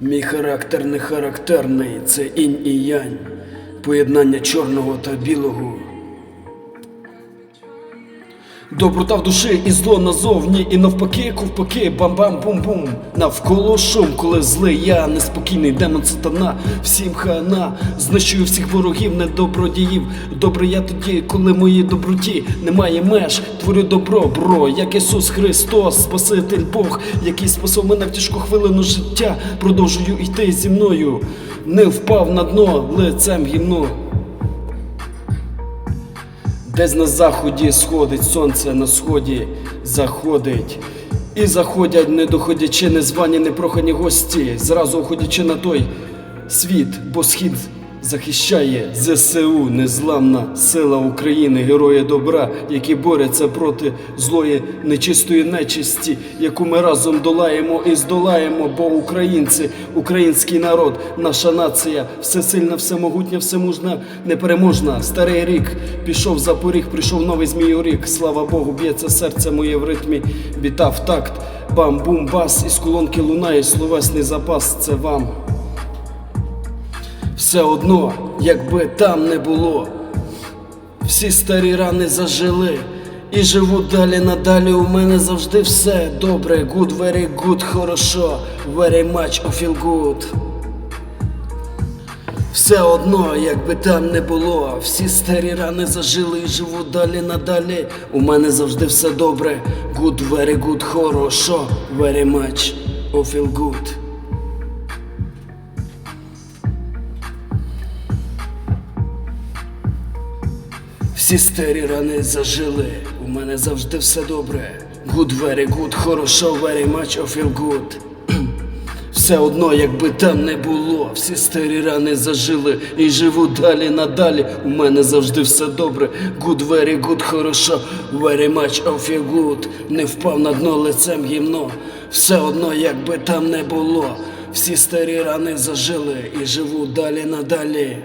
Мій характер не характерний, це інь і янь, поєднання чорного та білого. Доброта в душі і зло назовні, і навпаки, ковпаки, бам-бам-бум-бум. Навколо шум, коли злий я, неспокійний демон сатана, всім хана, знищую всіх ворогів, недобродіїв. Добре я тоді, коли мої доброті немає меж, творю добро, бро, як Ісус Христос, Спаситель Бог, який спасав мене в тяжку хвилину життя, продовжую йти зі мною, не впав на дно лицем гімно. Десь на заході сходить сонце, на сході заходить. І заходять, не доходячи незвані, непрохані гості, зразу уходячи на той світ, бо схід захищає ЗСУ, незламна сила України, герої добра, які борються проти злої нечистої нечисті, яку ми разом долаємо і здолаємо, бо українці, український народ, наша нація, всесильна, всемогутня, всемужна, непереможна. Старий рік пішов за поріг, прийшов новий змійорік. Слава Богу, б'ється серце моє в ритмі, біта в такт, бам-бум, бас, із колонки лунає словесний запас. Це вам. Все одно, якби там не було, всі старі рани зажили і живу далі надалі. У мене завжди все добре. Good, very good, хорошо, very much I feel good. Все одно, якби там не було, всі старі рани зажили і живу далі надалі. У мене завжди все добре. Good, very good, хорошо, very much I feel good. Всі старі рани зажили, у мене завжди все добре. Good, very good, хорошо, very much, I feel good. Все одно, якби там не було, всі старі рани зажили і живу далі надалі. У мене завжди все добре. Good, very good, хорошо, very much, I feel good. Не впав на дно лицем гімно. Все одно, якби там не було, всі старі рани зажили і живу далі надалі.